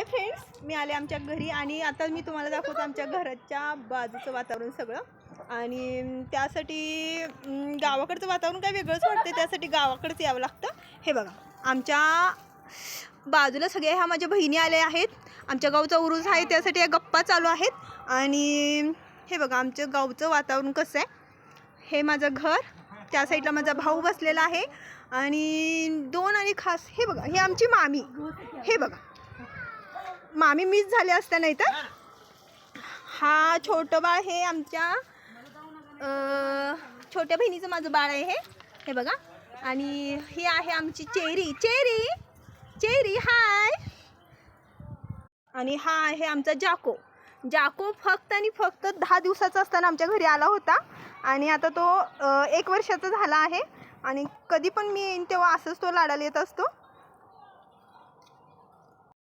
Hi friends मी आले आमच्या घरी आणि आता मी तुम्हाला दाखवतो आमच्या घराच्या बाजूचं वातावरण सगळं. आणि त्यासाठी गावाकडचं वातावरण काय वेगळंच वाटतं त्यासाठी गावाकडंच यावं लागतं. हे बघा आमच्या बाजूला सगळ्या ह्या माझ्या बहिणी आल्या आहेत. आमच्या गावचा उरूस आहे त्यासाठी या गप्पा चालू आहेत. आणि हे बघा आमच्या गावचं वातावरण कसं आहे? हे माझं घर त्या साईडला माझा भाऊ बसलेला आहे. आणि दोन आणि खास हे बघा हे आमची मामी. हे बघा मामी मिस झाले असत्या नाही तर? हा. छोटं बाळ हे आमच्या अं, छोट्या बहिणीचं माझं बाळ आहे हे. हे बघा. आणि ही आहे आमची चेरी. चेरी! चेरी हाय! आणि हा आहे आमचा जाको. जाको फक्त आणि फक्त दहा दिवसाचा असताना आमच्या घरी आला होता. आणि आता तो एक वर्षाचा झाला आहे. आणि कधी पण मी येईन तेव्हा असंच तो लाडाला येत असतो.